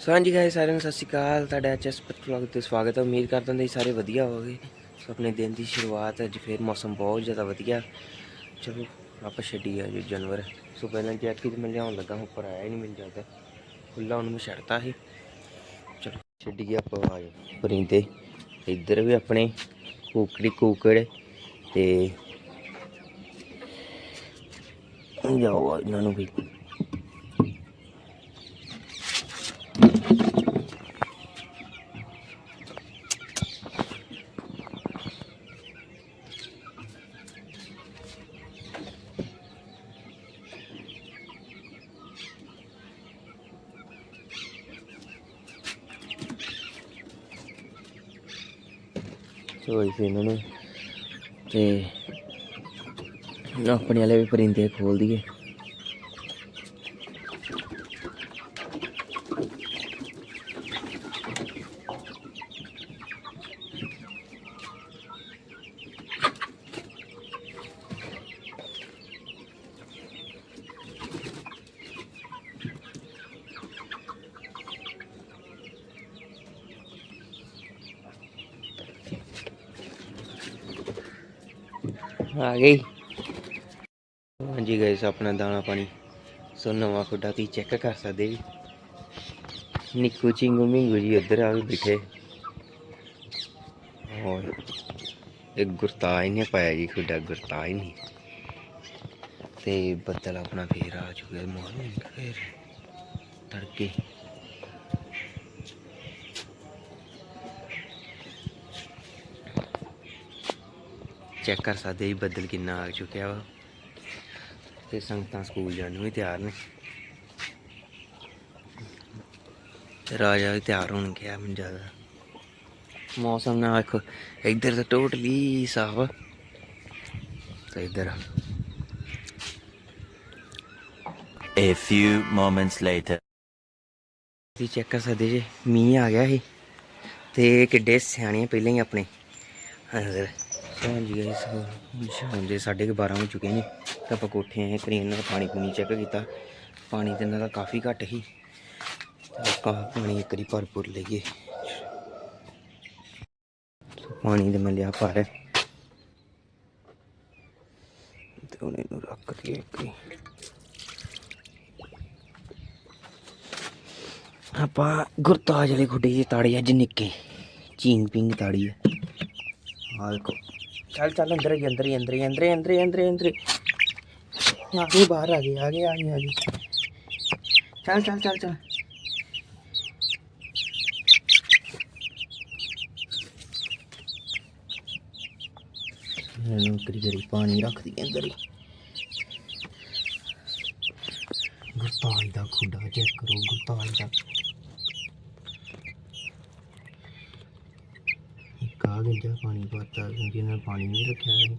ਸੋ ਹਾਂਜੀ ਗਾਇਸ ਸਾਰਿਆਂ ਨੂੰ ਸਤਿ ਸ਼੍ਰੀ ਅਕਾਲ। ਤੁਹਾਡਾ ਐਚਐਸ ਵਲੌਗ ਤੇ ਸਵਾਗਤ ਹੈ। ਉਮੀਦ ਕਰਦਾ ਹਾਂ ਸਾਰੇ ਵਧੀਆ ਹੋਵੋਗੇ। ਸੋ ਆਪਣੇ ਦਿਨ ਦੀ ਸ਼ੁਰੂਆਤ ਅੱਜ ਫੇਰ ਮੌਸਮ ਬਹੁਤ ਜ਼ਿਆਦਾ ਵਧੀਆ। ਚਲੋ ਆਪਾਂ ਛੱਡੀ ਆ ਜੋ ਜਾਨਵਰ। ਸੋ ਪਹਿਲਾਂ ਜੈਕੀ ਤੇ ਮੈਂ ਲਿਆਉਣ ਲੱਗਾ ਉੱਪਰ ਆਇਆ ਹੀ ਨਹੀਂ ਮਿਲ ਜਾਂਦਾ ਖੁੱਲਾ ਉਹਨੂੰ ਮੈਂ ਛੱਡਤਾ ਸੀ। ਚਲੋ ਛੱਡੀ ਆਪਾਂ ਆ ਜਾਓ ਪਰਿੰਦੇ ਇੱਧਰ ਵੀ ਆਪਣੇ ਕੋਕੜੀ, ਕੂਕੜ ਤੇ। ਜਾਓ ਆ ਇਹਨਾਂ ਨੂੰ ਵੀ। ਸੋ ਇਸੇ ਇਹਨਾਂ ਨੂੰ ਤੇ ਆਪਣੇ ਵਾਲੇ ਵੀ ਪਰਿੰਦੇ ਖੋਲ ਦਈਏ ਆ ਗਈ। ਹਾਂਜੀ ਗਾਇਸ ਆਪਣਾ ਦਾਣਾ ਪਾਣੀ। ਸੋ ਨਵਾਂ ਖੁੱਡਾ ਤੁਸੀਂ ਚੈੱਕ ਕਰ ਸਕਦੇ ਜੀ। ਨਿੱਕੂ ਚਿੰਗੂ ਮਿੰਗੂ ਜੀ ਉੱਧਰ ਆ ਵੀ ਬਿਠੇ। ਹੋਰ, ਇੱਕ ਗੁਰਤਾਜ ਨੇ ਪਾਇਆ ਜੀ ਖੁੱਡਾ, ਗੁਰਤਾਜ ਨਹੀਂ। ਤੇ ਬੱਦਲ ਆਪਣਾ ਫੇਰ ਆ ਚੁੱਕਿਆ ਮਾਰਨਿੰਗ ਫੇਰ। ਤੜਕੇ। ਚੈੱਕ ਕਰ ਸਕਦੇ ਜੀ ਬੱਦਲ ਕਿੰਨਾ ਆ ਚੁੱਕਿਆ ਵਾ। ਤੇ ਸੰਗਤਾਂ ਸਕੂਲ ਜਾਣ ਨੂੰ ਵੀ ਤਿਆਰ ਨੇ। ਤੇ ਰਾਜਾ ਵੀ ਤਿਆਰ ਹੋਣ ਗਿਆ ਮੈਨੂੰ ਜ਼ਿਆਦਾ। ਮੌਸਮ ਨਾ ਵੇਖੋ ਇੱਧਰ ਤਾਂ ਟੋਟਲੀ ਸਾਫ਼ ਤੇ ਇੱਧਰ A few moments later. ਤੁਸੀਂ ਚੈੱਕ ਕਰ ਸਕਦੇ ਜੀ ਮੀਂਹ ਆ ਗਿਆ ਸੀ। ਤੇ ਕਿੱਡੇ ਸਿਆਣੇ ਪਹਿਲਾਂ ਹੀ ਆਪਣੇ। ਅੰਦਰ ਹਾਂਜੀ ਗਾਇਸ ਸ਼ਾਮ ਦੇ 12:30 ਹੋ ਚੁੱਕੇ ਨੇ। ਤਾਂ ਆਪਾਂ ਕੋਠੇ ਆਏ ਕਰੀ ਇਹਨਾਂ ਪਾਣੀ ਪੂਣੀ ਚੈੱਕ ਕੀਤਾ। ਪਾਣੀ ਤੇ ਇਹਨਾਂ ਦਾ ਕਾਫੀ ਘੱਟ ਸੀ। ਤੇ ਆਪਾਂ ਪਾਣੀ ਇੱਕ ਵਾਰੀ ਭਰਪੂਰ ਲਈਏ। ਪਾਣੀ ਤੇ ਮੈਂ ਲਿਆ ਭਰ। ਤੇ ਹੁਣ ਇਹਨੂੰ ਰੱਖ ਦਈਏ ਇੱਕ ਆਪਾਂ ਗੁਰਤਾਜ ਵਾਲੇ ਖੁੱਡੇ ਜੀ ਤਾੜੀ ਅੱਜ ਨਿੱਕੇ। ਚੀਂਗ ਪਿੰਗ ਤਾੜੀ ਹੈ ਆ ਦੇਖੋ। ਚੱਲ ਚੱਲ ਅੰਦਰ ਹੀ ਅੰਦਰ ਹੀ ਅੰਦਰ ਹੀ ਅੰਦਰ ਹੀ ਅੰਦਰ ਹੀ ਅੰਦਰ ਹੀ ਅੰਦਰ ਹੀ ਆ ਗਏ ਬਾਹਰ ਆ ਗਏ ਆ ਗਈ, ਆ ਗਏ ਆ ਗਏ ਚੱਲ ਚੱਲ ਚੱਲ ਚੱਲ। ਇਹਨੂੰ ਕਰੀ ਕਰੀ ਪਾਣੀ ਰੱਖ ਦੀ ਅੰਦਰ ਹੀ। ਗੁਰਤਾਜ ਦਾ ਖੁੱਡਾ ਚੈੱਕ ਕਰੋ ਗੁਰਤਾਜ ਦਾ। ਇੱਕ ਆ ਗੰਜਾ ਪਾਣੀ ਪਾਤਾ ਕਿਉਂਕਿ ਇਹਨਾਂ ਪਾਣੀ ਨਹੀਂ ਰੱਖਿਆ ਹੈ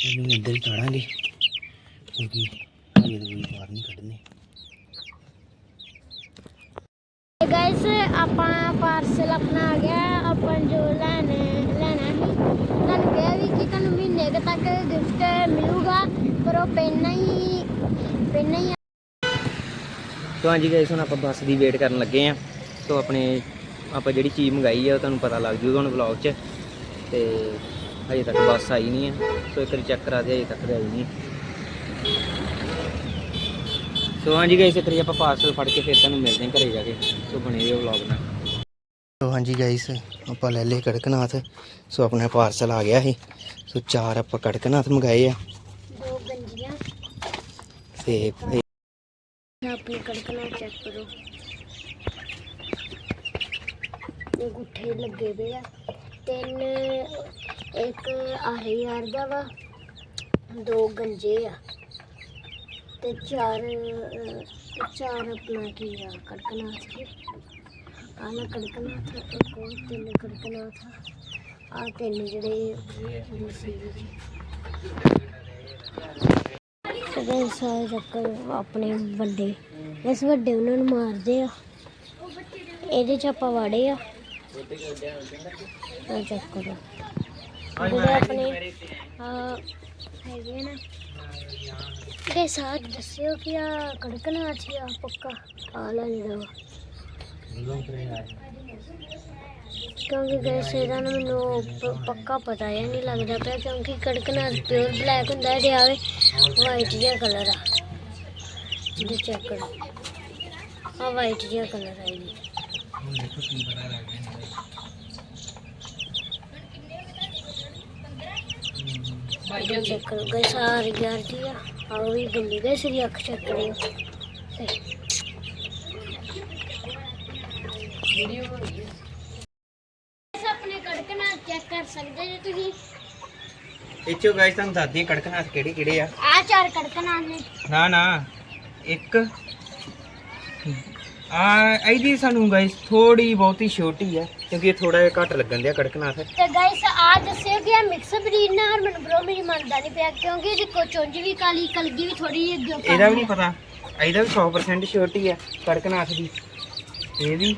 ਇਹਨੂੰ ਅੰਦਰ ਹੀ ਕਿਉਂਕਿ ਇਹ ਕੋਈ ਬਾਹਰ ਨਹੀਂ ਕੱਢਨੇ ਗਾਇਸ ਆਪਾਂ ਪਾਰਸਲ ਆਪਣਾ ਆ ਗਿਆ ਆਪਾਂ ਜੋ ਲੈਣੇ ਲੈਣਾ ਸੀ। ਤੁਹਾਨੂੰ ਕਿਹਾ ਵੀ ਕਿ ਤੁਹਾਨੂੰ ਮਹੀਨੇ ਤੱਕ ਗਿਫਟ ਮਿਲੂਗਾ ਪਰ ਉਹ ਪੈਨ ਹੀ ਪੈਨ ਹੀ ਸੋ ਹਾਂਜੀ ਗਾਇਸ ਹੁਣ ਆਪਾਂ ਬੱਸ ਦੀ ਵੇਟ ਕਰਨ ਲੱਗੇ ਆ ਸੋ ਆਪਣੇ ਆਪਾਂ ਜਿਹੜੀ ਚੀਜ਼ ਮੰਗਾਈ ਆ ਉਹ ਤੁਹਾਨੂੰ ਪਤਾ ਲੱਗ ਜੂਗਾ ਹੁਣ ਵਲੌਗ 'ਚ। ਤੇ ਹਜੇ ਤੱਕ ਬੱਸ ਆਈ ਨਹੀਂ ਹੈ ਸੋ ਇੱਕ ਵਾਰੀ ਚੈੱਕ ਕਰਾ ਦੇ ਹਜੇ ਤੱਕ ਤਾਂ ਆਈ ਨਹੀਂ। ਸੋ ਹਾਂਜੀ ਗਾਇਸ ਇੱਕ ਵਾਰੀ ਆਪਾਂ ਪਾਰਸਲ ਫੜ ਕੇ ਫਿਰ ਤੁਹਾਨੂੰ ਮਿਲਦੇ ਹਾਂ ਘਰੇ ਜਾ ਕੇ। ਸੋ ਬਣੇ ਰਹੋ ਵਲੌਗ ਨਾਲ। ਸੋ ਹਾਂਜੀ ਗਾਇਸ ਆਪਾਂ ਲੈ ਲਏ ਕੜਕਨਾਥ। ਸੋ ਆਪਣਾ ਪਾਰਸਲ ਆ ਗਿਆ ਸੀ ਸੋ ਚਾਰ ਆਪਾਂ ਕੜਕਨਾਥ ਮੰਗਾਏ ਆ। ਦੋ ਗੰਜੀਆਂ। ਤੇ ਆਪਣੀ ਕੜਕਣਾ ਚੈੱਕ ਕਰੋ। ਇਹ ਲੱਗੇ ਪਏ ਆ। ਤਿੰਨ, ਇੱਕ ਆਹੇ ਯਾਰ ਦਾ ਵਾ, ਦੋ ਗੰਜੇ ਆ, ਤੇ ਚਾਰ ਚਾਰ ਆਪਣਾ ਕੀ ਆ, ਕੜਕਨਾਥ ਦੇ ਆਲਾ ਕੜਕਨਾਥ, ਇੱਕ ਹੋਰ ਤਿੰਨ ਕੜਕਨਾਥ ਆ। ਤਿੰਨ ਜਿਹੜੇ ਦੂਸਰੀ ਸਾਰੇ ਚੱਕਰ ਆਪਣੇ ਵੱਡੇ, ਇਸ ਵੱਡੇ ਉਹਨਾਂ ਨੂੰ ਮਾਰਦੇ ਆ। ਇਹਦੇ ਚ ਆਪਾਂ ਵਾੜੇ ਆ। ਆ ਚੈੱਕ ਕਰੋ। ਜਿਹੜੇ ਆਪਣੇ ਹੈਗੇ ਨਾ ਤੇ ਸਾਥ ਦੱਸਿਓ ਕਿ ਆ ਕੜਕਨਾਥ ਹੀ ਆ ਪੱਕਾ? ਆ ਲੈਂਦਾ ਵਾ ਕਿਉਂਕਿ ਗੈਸ ਇਹਦਾ ਨਾ ਮੈਨੂੰ ਪੱਕਾ ਪਤਾ ਹੀ ਨਹੀਂ ਲੱਗਦਾ ਪਿਆ ਕਿਉਂਕਿ ਕੜਕਨਾਥ ਪਿਓਰ ਬਲੈਕ ਹੁੰਦਾ ਤੇ ਆਵੇ ਵਾਈਟ ਜਿਹਾ ਕਲਰ ਆ। ਜੀ ਚੈੱਕ ਕਰੋ। ਆ ਵਾਈਟ ਜਿਹਾ ਕਲਰ ਆ ਜੀ ਚੈੱਕ ਕਰੋ ਗੈਸ ਆ ਯਾਰ ਜੀ ਆ। ਆ ਵੀ ਗੁੱਲੀ ਗੈਸ ਦੀ ਅੱਖ ਚੈੱਕ ਕਰਿਓ ਸਹੀ ਗੈਸ ਆਪਣੇ ਕੜਕਨਾਥ ਚੈੱਕ ਕਰ ਸਕਦੇ ਜੇ ਤੁਸੀਂ। ਇੱਚੋ ਗਾਇਸ ਤੁਹਾਨੂੰ ਦੱਸਦੀ ਹਾਂ ਕੜਕਨਾਥ ਕਿਹੜੇ ਕਿਹੜੇ ਆ। ਆ ਚਾਰ ਕੜਕਨਾਥ ਨੇ। ਨਾ ਨਾ। ਇੱਕ ਆ ਇਹਦੀ ਸਾਨੂੰ ਗਾਇਸ ਥੋੜੀ ਬਹੁਤੀ ਛੋਟੀ ਆ ਕਿਉਂਕਿ ਇਹ ਥੋੜਾ ਜਿਹਾ ਘੱਟ ਲੱਗਣ ਦਿਆ ਕੜਕਨਾਥ। ਤੇ ਗਾਇਸ ਆ ਦੱਸਿਓ ਕਿ ਇਹ ਮਿਕਸ ਬਰੀਡ ਨਾ ਹਰਮਨ ਬ్రో ਮੇਰੀ ਮੰਨਦਾ ਨਹੀਂ ਪਿਆ ਕਿਉਂਕਿ ਇਹਦੀ ਕੋ ਚੁੰਝ ਵੀ ਕਾਲੀ ਕਲਗੀ ਵੀ ਥੋੜੀ ਜਿਹੀ ਅੱਗੇ ਇਹਦਾ ਵੀ ਨਹੀਂ ਪਤਾ ਇਹਦਾ ਵੀ 100% ਛੋਟੀ ਆ ਕੜਕਨਾਥ ਦੀ। ਇਹ ਵੀ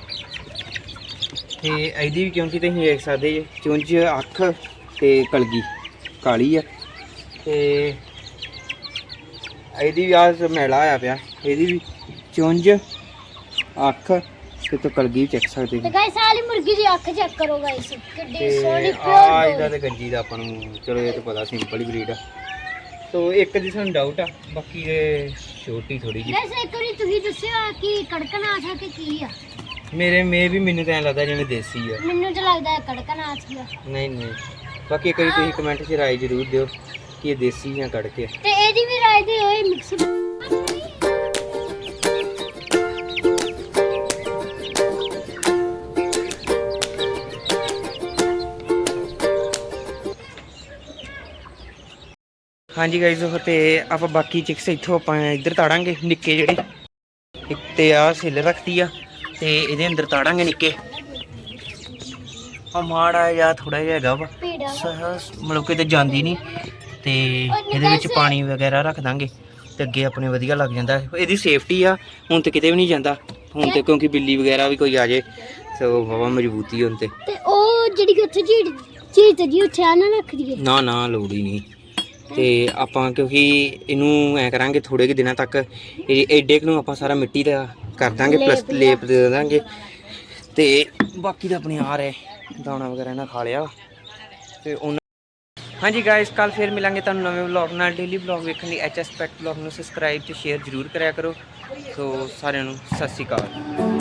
ਤੇ ਇਹਦੀ ਵੀ ਕਿਉਂਕਿ ਤੁਸੀਂ ਵੇਖ ਸਕਦੇ ਜੇ ਚੁੰਝ ਅੱਖ ਤੇ ਕਲਗੀ ਕਾਲੀ ਆ। ਤੇ ਇਹਦੀ ਵੀ ਆ ਮੈਲਾ ਆਇਆ ਪਿਆ ਇਹਦੀ ਵੀ ਚੁੰਝ ਅੱਖ ਤੇ ਤੋਂ ਕਲਗੀ ਚੱਕ ਸਕਦੇ ਤੇ ਜੀ ਗਾਇਸ ਆਲੀ ਮੁਰਗੀ ਦੀ ਅੱਖ ਚੈੱਕ ਕਰੋ ਗਾਇਸ। ਕਿੱਡੀ ਸੋਹਣੀ ਆ ਇਹਦਾ ਪਿਓਰ ਤੇ ਗੰਜੀ ਦਾ ਆਪਾਂ ਨੂੰ ਚਲੋ ਇਹ ਤਾਂ ਪਤਾ ਸਿੰਪਲ ਹੀ ਬਰੀਡ ਆ। ਤੋ ਇੱਕ ਦੀ ਸਾਨੂੰ ਡਾਊਟ ਆ ਬਾਕੀ ਇਹ ਛੋਟੀ ਥੋੜੀ ਜਿਹੀ। ਗਾਇਸ ਇੱਕ ਵਾਰੀ ਤੁਸੀਂ ਦੱਸਿਓ ਕਿ ਕੜਕਨਾਥ ਆ ਕਿ ਕੀ ਆ? ਮੇਰੇ ਮੇ ਵੀ ਮੈਨੂੰ ਤਾਂ ਐਂ ਲੱਗਦਾ ਜਿਵੇਂ ਦੇਸੀ ਆ। ਮੈਨੂੰ ਤਾਂ ਲੱਗਦਾ ਹੈ ਕੜਕਨਾਥ ਹੀ ਆ। ਨਹੀਂ ਨਹੀਂ। ਬਾਕੀ ਇੱਕ ਵਾਰੀ ਤੁਸੀਂ ਕਮੈਂਟ 'ਚ ਰਾਏ ਜ਼ਰੂਰ ਦਿਓ ਕਿ ਇਹ ਦੇਸੀ ਜਾਂ ਕੜਕੇ। ਤੇ ਇਹਦੀ ਵੀ ਰਾਏ ਦੇ ਹੋਏ ਮਿਕਸ ਹਾਂਜੀ ਉਹ ਤੇ ਆਪਾਂ ਬਾਕੀ ਚਿਕਸ ਇੱਥੋਂ ਆਪਾਂ ਇੱਧਰ ਤਾੜਾਂਗੇ ਨਿੱਕੇ ਜਿਹੜੇ। ਇੱਕ ਤੇ ਆ ਸਿੱਲ ਰੱਖਤੀ ਆ ਤੇ ਇਹਦੇ ਅੰਦਰ ਤਾੜਾਂਗੇ ਨਿੱਕੇ। ਆ ਮਾੜਾ ਜਿਹਾ ਥੋੜਾ ਜਿਹਾ ਹੈਗਾ ਵਾ ਮਤਲਬ ਕਿਤੇ ਜਾਂਦੀ ਨਹੀਂ ਤੇ ਇਹਦੇ ਵਿੱਚ ਪਾਣੀ ਵਗੈਰਾ ਰੱਖ ਦਾਂਗੇ ਤੇ ਅੱਗੇ ਆਪਣੇ ਵਧੀਆ ਲੱਗ ਜਾਂਦਾ। ਇਹਦੀ ਸੇਫਟੀ ਆ ਹੁਣ ਤੇ ਕਿਤੇ ਵੀ ਨਹੀਂ ਜਾਂਦਾ ਹੁਣ ਤੇ ਕਿਉਂਕਿ ਬਿੱਲੀ ਵਗੈਰਾ ਵੀ ਕੋਈ ਆ ਜੇ ਸੋ ਬਾਬਾ ਮਜ਼ਬੂਤੀ ਹੁਣ ਤੇ। ਤੇ ਉਹ ਜਿਹੜੀ ਉੱਥੇ ਝੀੜ ਝੀੜ ਜੀ ਉੱਥੇ ਆ ਨਾ ਰੱਖ ਦਈਏ। ਨਾ ਨਾ ਲੋੜ ਹੀ ਨਹੀਂ। ਤੇ ਆਪਾਂ ਕਿਉਂਕਿ ਇਹਨੂੰ ਐ ਕਰਾਂਗੇ ਥੋੜੇ ਕਿ ਦਿਨਾਂ ਤੱਕ ਇਹ ਐਡੇ ਨੂੰ ਆਪਾਂ ਸਾਰਾ ਮਿੱਟੀ ਦਾ ਕਰ ਦਾਂਗੇ ਪਲੱਸ ਲੇਪ ਦੇ ਦਾਂਗੇ। ਤੇ ਬਾਕੀ ਤਾਂ ਆਪਣੇ ਆ ਰਹੇ ਦਾਣਾ ਵਗੈਰਾ ਇਹਨਾਂ ਖਾ ਲਿਆ। ਤੇ ਉਹਨਾਂ ਹਾਂਜੀ ਗਾਇਸ ਕੱਲ ਫੇਰ ਮਿਲਾਂਗੇ ਤੁਹਾਨੂੰ ਨਵੇਂ ਵਲੌਗ ਨਾਲ। ਡੇਲੀ ਵਲੌਗ ਵੇਖਣ ਲਈ ਐਚਐਸ ਪੈਟ ਵਲੌਗ ਨੂੰ ਸਬਸਕ੍ਰਾਈਬ ਤੇ ਸ਼ੇਅਰ ਜ਼ਰੂਰ ਕਰਿਆ ਕਰੋ। ਸੋ ਸਾਰਿਆਂ ਨੂੰ ਸਤਿ ਸ਼੍ਰੀ ਅਕਾਲ।